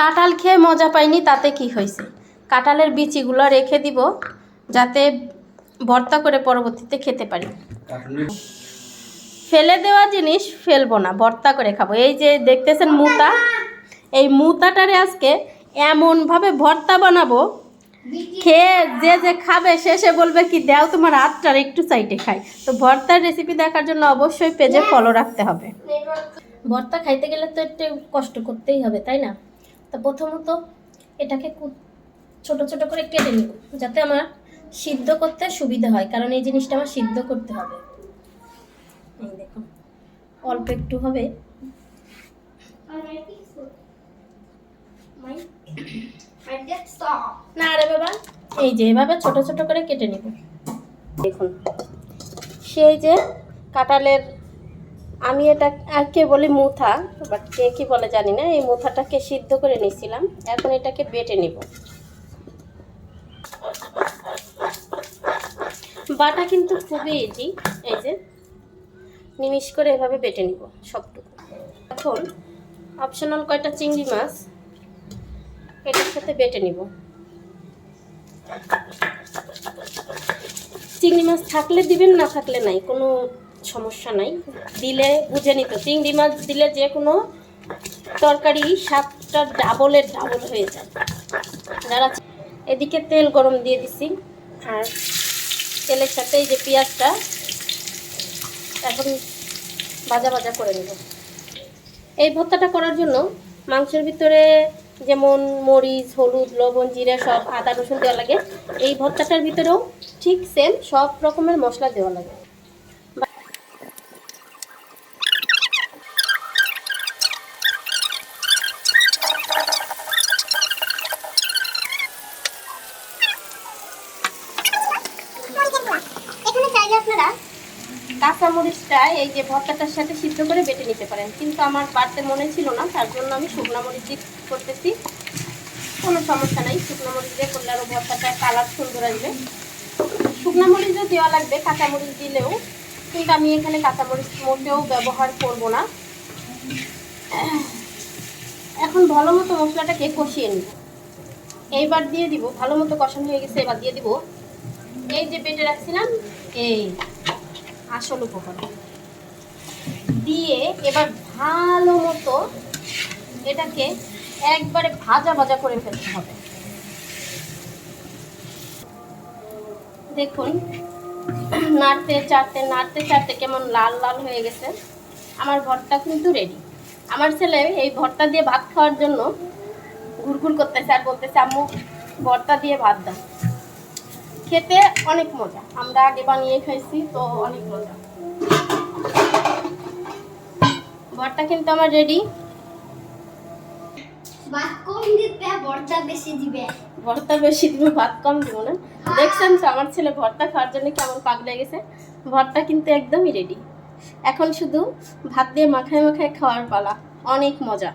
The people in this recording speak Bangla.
কাঁঠাল খেয়ে মজা পাইনি তাতে কি হয়েছে কাঁঠালের বিচিগুলো রেখে দিব যাতে ভর্তা করে পরবর্তীতে খেতে পারি। ফেলে দেওয়া জিনিস ফেলব না ভর্তা করে খাব। এই যে দেখতেছেন মুতা এই মুতাটারে আজকে এমনভাবে ভর্তা বানাবো খেয়ে যে যে খাবে শেষে বলবে কি দেও তোমার হাতটার একটু সাইডে খাই। তো ভর্তার রেসিপি দেখার জন্য অবশ্যই পেজে ফলো রাখতে হবে। ভর্তা খাইতে গেলে তো একটু কষ্ট করতেই হবে তাই না? তো প্রথমত এটাকে ছোট ছোট করে কেটে নিব, যাতে আমার সিদ্ধ করতে সুবিধা হয়, কারণ এই জিনিসটা আমার সিদ্ধ করতে হবে। এই দেখুন, অল্প একটু হবে। না রে বাবা, এই যে এভাবে ছোট ছোট করে কেটে নিব। দেখুন, সেই যে কাঁঠালের আমি এটা আর কে বলি মুথা বাট কে কি বলে জানি না, এই মুথাটাকে সিদ্ধ করে নিয়েছিলাম। এখন এটাকে বেটে নিব। বাটা কিন্তু খুবই ইজি এই যে নিমিষ করে এভাবে বেটে নিব সবটুকু। এখন অপশনাল কয়টা চিংড়ি মাছ, এটার সাথে বেটে নিব। চিংড়ি মাছ থাকলে দিবেন, না থাকলে নাই, কোনো সমস্যা নাই। দিলে বুঝে নিত। চিংড়ি মাছ দিলে যে কোনো তরকারি স্বাদটা ডাবলের ডাবল হয়ে যায়। যারা এদিকে তেল গরম দিয়ে দিছি। আর তেলের সাথে এই যে পেঁয়াজটা, এখন ভাজা ভাজা করে নেব। এই ভর্তাটা করার জন্য মাংসের ভিতরে যেমন মরিচ, হলুদ, লবণ, জিরে সব আদা, রসুন দেওয়া লাগে। এই ভর্তাটার ভিতরেও ঠিক সেম সব রকমের মশলা দেওয়া লাগে এখানে চাইলে আপনারা কাঁচা মরিচটা এই যে ভর্তাটার সাথে সিদ্ধ করে বেটে নিতে পারেন। কিন্তু আমার বাড়তে মনে ছিল না, তার জন্য আমি শুকনো মরিচ দিয়ে করতেছি। কোনো সমস্যা নাই, শুকনো মরিচ দিয়ে করলে আরও ভর্তাটা কালার সুন্দর আসবে। শুকনো মরিচও দেওয়া লাগবে কাঁচা মরিচ দিলেও। কিন্তু আমি এখানে কাঁচা মরিচ মোটেও ব্যবহার করব না। এখন ভালো মতো মশলাটাকে কষিয়ে নিব। এইবার দিয়ে দিব, ভালো মতো কষানো হয়ে গেছে, এবার দিয়ে দিব এই যে বেটে রাখছিলাম, এই আসল উপকরণ। দিয়ে এবার ভালো মতো এটাকে একবারে ভাজা ভাজা করে ফেলতে হবে। দেখুন, নাড়তে, চাড়তে নাড়তে, চাড়তে কেমন লাল লাল হয়ে গেছে। আমার ভর্তা কিন্তু রেডি আমার ছেলে এই ভর্তা দিয়ে ভাত খাওয়ার জন্য ঘুরঘুর করতেছে আর বলতেছে, আম্মু, ভর্তা দিয়ে ভাত দাও। খেতে অনেক মজা। আমরা আগে বানিয়ে খাইছি তো অনেক মজা। ভর্তা কিন্তু আমার রেডি ভাত কম দিতে ভর্তা বেশি দিবে। ভর্তা বেশি দিব ভাত কম দিব না। দেখছেন তো আমার ছেলে ভর্তা খাওয়ার জন্য কেমন পাগলে গেছে। ভর্তা কিন্তু একদমই রেডি এখন শুধু ভাত দিয়ে মাখায় মাখায় খাওয়ার পালা। অনেক মজা।